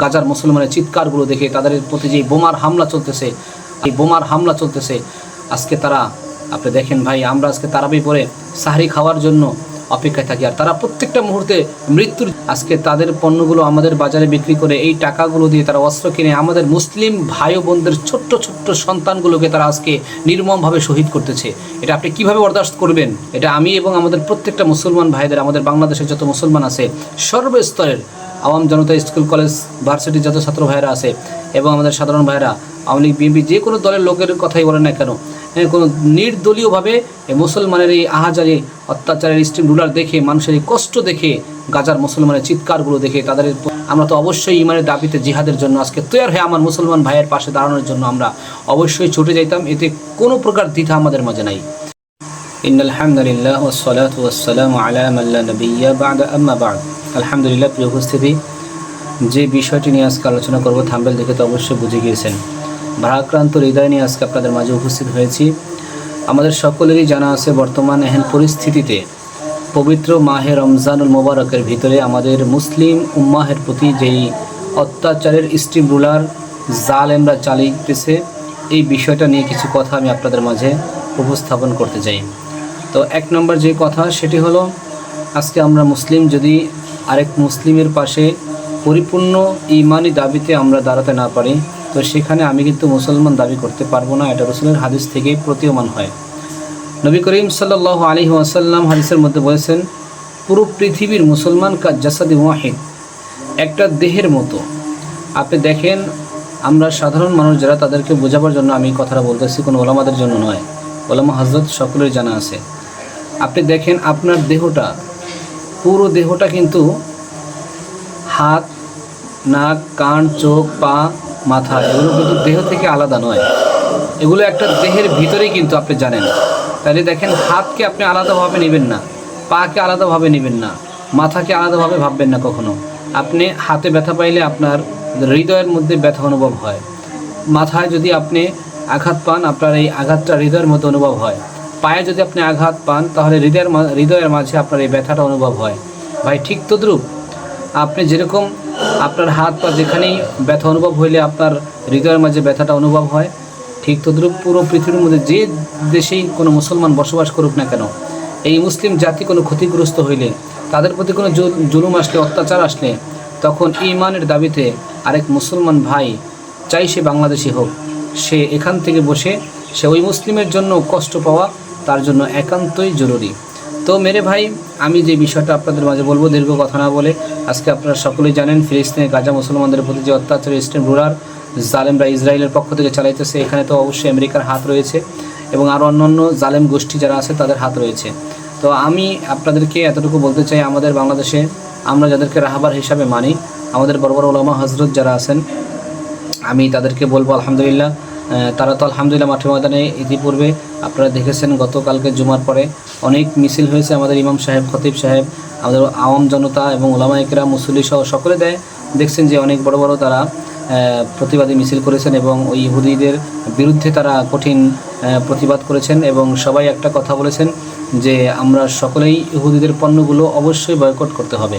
গাজার মুসলমানের চিৎকারগুলো দেখে তাদের প্রতি যে বোমার হামলা চলতেছে, এই বোমার হামলা চলতেছে, আজকে তারা, আপনি দেখেন ভাই, আমরা আজকে তারাবি পরে সাহারি খাওয়ার জন্য অপেক্ষায় থাকি। আর তারা প্রত্যেকটা মুহূর্তে মৃত্যুর, আজকে তাদের পণ্যগুলো আমাদের বাজারে বিক্রি করে এই টাকাগুলো দিয়ে তারা অস্ত্র কিনে আমাদের মুসলিম ভাই বোনদের ছোট্ট ছোট্ট সন্তানগুলোকে তারা আজকে নির্মমভাবে শহীদ করতেছে। এটা আপনি কীভাবে বরদাস্ত করবেন? এটা আমি এবং আমাদের প্রত্যেকটা মুসলমান ভাইদের, আমাদের বাংলাদেশের যত মুসলমান আছে, সর্বস্তরের আওয়াম জনতা স্কুল কলেজ ভার্সিটির যত ছাত্র ভাইরা আছে এবং আমাদের সাধারণ ভাইরা আওয়ামী লীগ বিএনপি যে কোনো দলের লোকের কথাই বলেন না কেন হ্যাঁ, কোনো নির্দলীয়ভাবে মুসলমানের এই আহাজারি অত্যাচারের স্ট্রিম রুলার দেখে মানুষের এই কষ্ট দেখে গাজার মুসলমানের চিৎকারগুলো দেখে তাদের আমরা তো অবশ্যই ইমানের দাবিতে জিহাদের জন্য আজকে তৈরি হয়ে আমার মুসলমান ভাইয়ের পাশে দাঁড়ানোর জন্য আমরা অবশ্যই ছুটে যাইতাম। এতে কোনো প্রকার দ্বিধা আমাদের মাঝে নাই। ইন আলহামদুলিল্লাহ ওসলাত ওসালাম আলামল্লা নবিয়া বাদ, আম্মা আলহামদুলিল্লাহ, প্রিয় উপস্থিতি, যে বিষয়টি নিয়ে আজকে আলোচনা করব থাম্বেল দেখে তো অবশ্যই বুঝে গিয়েছেন। ভারাক্রান্ত হৃদয় নিয়ে আজকে আপনাদের মাঝে উপস্থিত হয়েছি। আমাদের সকলেরই জানা আছে বর্তমান এহেন পরিস্থিতিতে পবিত্র মাহে রমজানুল মোবারকের ভিতরে আমাদের মুসলিম উম্মাহের প্রতি যেই অত্যাচারের স্ট্রিম রুলার, জালেমরা চালিয়েছে এই বিষয়টা নিয়ে কিছু কথা আমি আপনাদের মাঝে উপস্থাপন করতে চাই। তো এক নম্বর যে কথা সেটি হলো, আজকে আমরা মুসলিম, যদি আরেক মুসলিমের পাশে পরিপূর্ণ ইমানি দাবিতে আমরা দাঁড়াতে না পারি, তো সেখানে আমি কিন্তু মুসলমান দাবি করতে পারব না। এটা রসুলের হাদিস থেকেই প্রতীয়মান হয়। নবী করিম সাল্লাহ আলী ওয়াসাল্লাম হাদিসের মধ্যে বলেছেন, পুরো পৃথিবীর মুসলমান কাজ জাসাদি ওয়াহিদ একটা দেহের মতো। আপনি দেখেন, আমরা সাধারণ মানুষ যারা তাদেরকে বোঝাবার জন্য আমি কথাটা বলতেছি, কোনো ওলামাদের জন্য নয়। ওলামা হজরত সকলের জানা আছে। আপনি দেখেন আপনার দেহটা, পুরো দেহটা কিন্তু হাত, নাক, কান, চোখ, পা, মাথা, এগুলো কিন্তু দেহ থেকে আলাদা নয়। এগুলো একটা দেহের ভিতরেই কিন্তু আপনি জানেন। তাহলে দেখেন হাতকে আপনি আলাদাভাবে নেবেন না, পাকে আলাদাভাবে নেবেন না, মাথাকে আলাদাভাবে ভাববেন না কখনো। আপনি হাতে ব্যথা পাইলে আপনার হৃদয়ের মধ্যে ব্যথা অনুভব হয়। মাথায় যদি আপনি আঘাত পান, আপনার এই আঘাতটা হৃদয়ের মধ্যে অনুভব হয়। পায়ে যদি আপনি আঘাত পান, তাহলে হৃদয়ের হৃদয়ের মাঝে আপনার এই ব্যথাটা অনুভব হয়। ভাই, ঠিক তদ্রুপ আপনি যেরকম আপনার হাত পা যেখানেই ব্যথা অনুভব হইলে আপনার হৃদয়ের মাঝে ব্যথাটা অনুভব হয়, ঠিক তদ্রুপ পুরো পৃথিবীর মধ্যে যে দেশেই কোনো মুসলমান বসবাস করুক না কেন, এই মুসলিম জাতি কোনো ক্ষতিগ্রস্ত হইলে, তাদের প্রতি কোনো জুল- জুলুম আসলে, অত্যাচার আসলে, তখন ইমানের দাবিতে আরেক মুসলমান ভাই, চাই সে বাংলাদেশি হোক। সে এখান থেকে বসে, সে ওই মুসলিমের জন্য কষ্ট পাওয়া তার জন্য একান্তই জরুরি। তো মেরে ভাই, আমি যে বিষয়টা আপনাদের মাঝে বলব, দীর্ঘ কথা না বলে, আজকে আপনারা সকলেই জানেন ফিলিস্তিনে গাজা মুসলমানদের প্রতি যে অত্যাচার ইস্টার্ন রুরার জালেমরা ইসরায়েলের পক্ষ থেকে চালাইতেছে, এখানে তো অবশ্যই আমেরিকার হাত রয়েছে এবং আরও অন্যান্য জালেম গোষ্ঠী যারা আছে, তাদের হাত রয়েছে। তো আমি আপনাদেরকে এতটুকু বলতে চাই, আমাদের বাংলাদেশে আমরা যাদেরকে রাহাবার হিসাবে মানি, আমাদের বড় বড় ওলামা হজরত যারা আছেন আমি তাদেরকে বলব, আলহামদুলিল্লাহ। তারা তো আলহামদুলিল্লাহ মাঠে ময়দানে ইতিপূর্বে, আপনারা দেখেছেন গতকালকে জুমার পরে অনেক মিছিল হয়েছে আমাদের ইমাম সাহেব, খতিব সাহেব, আমাদের আওয়াম জনতা এবং ওলামা একরা মুসল্লি সহ সকলে দেয়। দেখছেন যে অনেক বড় বড় তারা প্রতিবাদী মিছিল করেছেন এবং ওই ইহুদিদের বিরুদ্ধে তারা কঠিন প্রতিবাদ করেছেন এবং সবাই একটা কথা বলেছেন যে আমরা সকলেই ইহুদিদের পণ্যগুলো অবশ্যই বয়কট করতে হবে।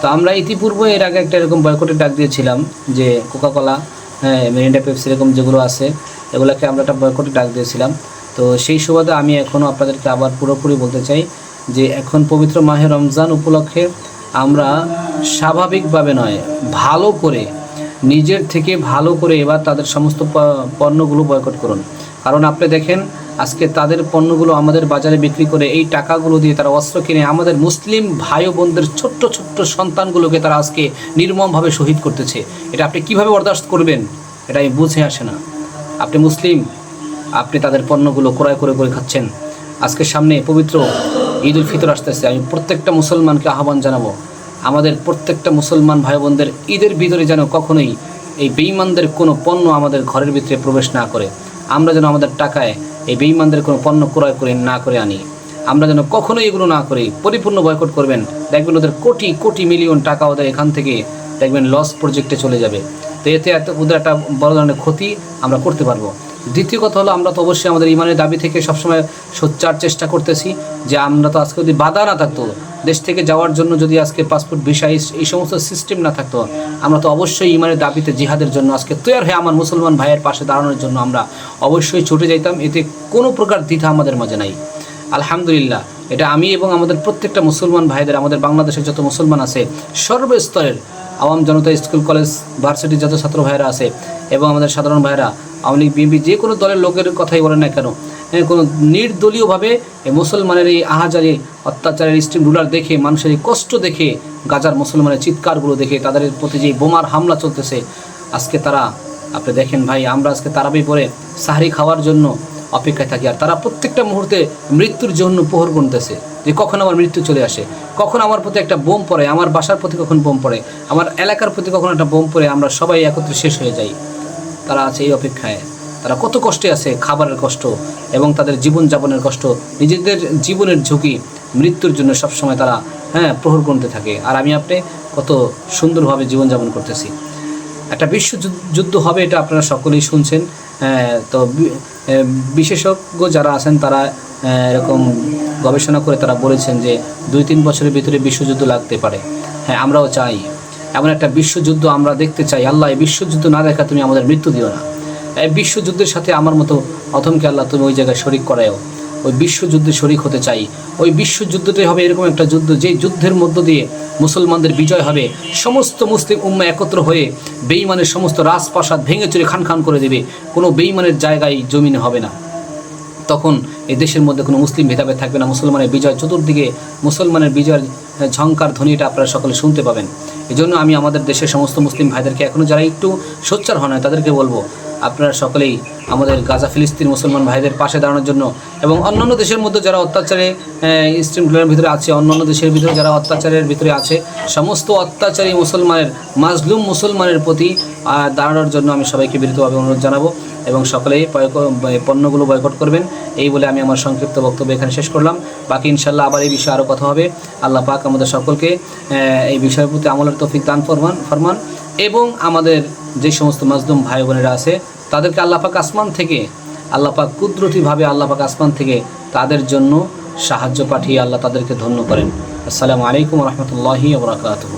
তো আমরা ইতিপূর্বে এর আগে একটা এরকম বয়কটের ডাক দিয়েছিলাম যে কোকাকোলা হ্যাঁ মেরিন্ডা পেপসি এরকম যেগুলো আছে, এগুলোকে আমরা একটা বয়কটে ডাক দিয়েছিলাম। তো সেই সুবাদে আমি এখনও আপনাদেরকে আবার পুরোপুরি বলতে চাই যে এখন পবিত্র মাহে রমজান উপলক্ষে আমরা স্বাভাবিকভাবে নয়, ভালো করে, নিজের থেকে ভালো করে এবার তাদের সমস্ত পণ্যগুলো বয়কট করুন। কারণ আপনি দেখেন আজকে তাদের পণ্যগুলো আমাদের বাজারে বিক্রি করে এই টাকাগুলো দিয়ে তারা অস্ত্র কিনে আমাদের মুসলিম ভাই বোনদের ছোট্ট ছোট্ট সন্তানগুলোকে তারা আজকে নির্মমভাবে শহীদ করতেছে। এটা আপনি কীভাবে বরদাস্ত করবেন? এটা আমি বুঝে আসে না। আপনি মুসলিম, আপনি তাদের পণ্যগুলো ক্রয় করে করে খাচ্ছেন। আজকে সামনে পবিত্র ঈদ উল ফিতর আসতেছে। আমি প্রত্যেকটা মুসলমানকে আহ্বান জানাব, আমাদের প্রত্যেকটা মুসলমান ভাই বোনদের ঈদের ভিতরে যেন কখনোই এই বেঈমানদের কোনো পণ্য আমাদের ঘরের ভিতরে প্রবেশ না করে। আমরা যেন আমাদের টাকায় এই বেঈমানদের কোনো পণ্য ক্রয় করে না করে আনি। আমরা যেন কখনোই এগুলো না করি, পরিপূর্ণ বয়কট করবেন। দেখবেন ওদের কোটি কোটি মিলিয়ন টাকা ওদের এখান থেকে দেখবেন লস প্রজেক্টে চলে যাবে। তো এতে এত ওদের একটা বড় ধরনের ক্ষতি আমরা করতে পারব। দ্বিতীয় কথা হলো, আমরা তো অবশ্যই আমাদের ইমানের দাবি থেকে সবসময় সোচ্চার চেষ্টা করতেছি যে আমরা তো আজকে যদি বাধা না থাকতো, দেশ থেকে যাওয়ার জন্য যদি আজকে পাসপোর্ট, ভিসা, এই- সমস্ত সিস্টেম না থাকতো, আমরা তো অবশ্যই ইমানের দাবিতে জিহাদের জন্য আজকে তৈরি হয়ে আমার মুসলমান ভাইয়ের পাশে দাঁড়ানোর জন্য আমরা অবশ্যই ছুটে যাইতাম। এতে কোনো প্রকার দ্বিধা আমাদের মাঝে নাই। আলহামদুলিল্লাহ, এটা আমি এবং আমাদের প্রত্যেকটা মুসলমান ভাইদের, আমাদের বাংলাদেশের যত মুসলমান আছে, সর্বস্তরের আওয়াম জনতা, স্কুল, কলেজ, ভার্সিটির যত ছাত্র ভাইয়েরা আছে এবং আমাদের সাধারণ ভাইয়েরা আওয়ামী লীগ, বিএনপি যে কোনো দলের লোকের কথাই বলে না কেন। কোনো নির্দলীয়ভাবে এই মুসলমানের এই আহাজারি, অত্যাচারের স্ট্রিম রুলার দেখে, মানুষের এই কষ্ট দেখে, গাজার মুসলমানের চিৎকারগুলো দেখে, তাদের প্রতি যে বোমার হামলা চলতেছে, আজকে তারা, আপনি দেখেন ভাই, আমরা আজকে তারাবি পরে সাহারি খাওয়ার জন্য অপেক্ষায় থাকি, আর তারা প্রত্যেকটা মুহূর্তে মৃত্যুর জন্য পোহর গুনতেছে, যে কখন আমার মৃত্যু চলে আসে, কখন আমার প্রতি একটা বোম পড়ে, আমার বাসার প্রতি কখন বোম পড়ে, আমার এলাকার প্রতি কখন একটা বোম পড়ে, আমরা সবাই একত্রে শেষ হয়ে যাই। তারা আছে এই অপেক্ষায়। তারা কত কষ্টে আছে খাবারের কষ্ট এবং তাদের জীবনযাপনের কষ্ট। নিজেদের জীবনের ঝুঁকি মৃত্যুর জন্য সবসময় তারা হ্যাঁ প্রহর গুনতে থাকে। আর আমি আপনি কত সুন্দরভাবে জীবনযাপন করতেছি। একটা বিশ্ব যুদ্ধ- যুদ্ধ হবে এটা আপনারা সকলেই শুনছেন। আহ, তো বিশেষজ্ঞ যারা আছেন তারা এরকম গবেষণা করে তারা বলেছেন যে দুই তিন বছরের ভিতরে বিশ্বযুদ্ধ লাগতে পারে। হ্যাঁ আমরাও চাই। এমন একটা বিশ্বযুদ্ধ আমরা দেখতে চাই। আল্লাহ, এই বিশ্বযুদ্ধ না দেখা তুমি আমাদের মৃত্যু দিও না। এই বিশ্বযুদ্ধের সাথে আমার মতো অথমকে আল্লাহ তুমি ওই জায়গায় শরিক করাও ওই বিশ্বযুদ্ধে শরিক হতে চাই। ওই বিশ্বযুদ্ধটাই হবে এরকম একটা যুদ্ধ যে যুদ্ধের মধ্য দিয়ে মুসলমানদের বিজয় হবে। সমস্ত মুসলিম উম্মা একত্র হয়ে বেঈমানের সমস্ত রাজপ্রাসাদ ভেঙে চুরে খান খান করে দেবে। কোনো বেইমানের জায়গায় জমিনে হবে না। তখন এই দেশের মধ্যে কোনো মুসলিম ভেদাভেদ থাকবে না। মুসলমানের বিজয় চতুর্দিকে মুসলমানের বিজয়ের ঝঙ্কার ধ্বনিটা আপনারা সকলে শুনতে পাবেন। এই জন্য আমি আমাদের দেশের সমস্ত মুসলিম ভাইদেরকে এখনও যারা একটু সোচ্চার হন তাদেরকে বলব আপনারা সকলেই আমাদের গাজা ফিলিস্তিন মুসলমান ভাইদের পাশে দাঁড়ানোর জন্য এবং অন্যান্য দেশের মধ্যে যারা অত্যাচারে স্ট্রিমগুলোর ভিতরে আছে, অন্যান্য দেশের ভিতরে যারা অত্যাচারের ভিতরে আছে, সমস্ত অত্যাচারী মুসলমানের, মাজলুম মুসলমানের প্রতি দাঁড়ানোর জন্য আমি সবাইকে বিরতভাবে অনুরোধ জানাব এবং সকলেই পণ্যগুলো বয়কট করবেন। এই বলে আমি আমার সংক্ষিপ্ত বক্তব্য এখানে শেষ করলাম। বাকি ইনশাল্লাহ আবার এই বিষয়ে আরও কথা হবে। আল্লাহ পাক আমাদের সকলকে এই বিষয়ের প্রতি আমলের তৌফিক দান ফরমান ফরমান। এবং আমাদের যে সমস্ত মাজলুম ভাই বোনেরা আছে, তাদেরকে আল্লাপাক আসমান থেকে আল্লাপাক কুদরতিভাবে আল্লাপাক আসমান থেকে তাদের জন্য সাহায্য পাঠিয়ে আল্লাহ তাদেরকে ধন্য করেন। আসসালামু আলাইকুম রহমতুল্লাহি ওবরাকাতুহ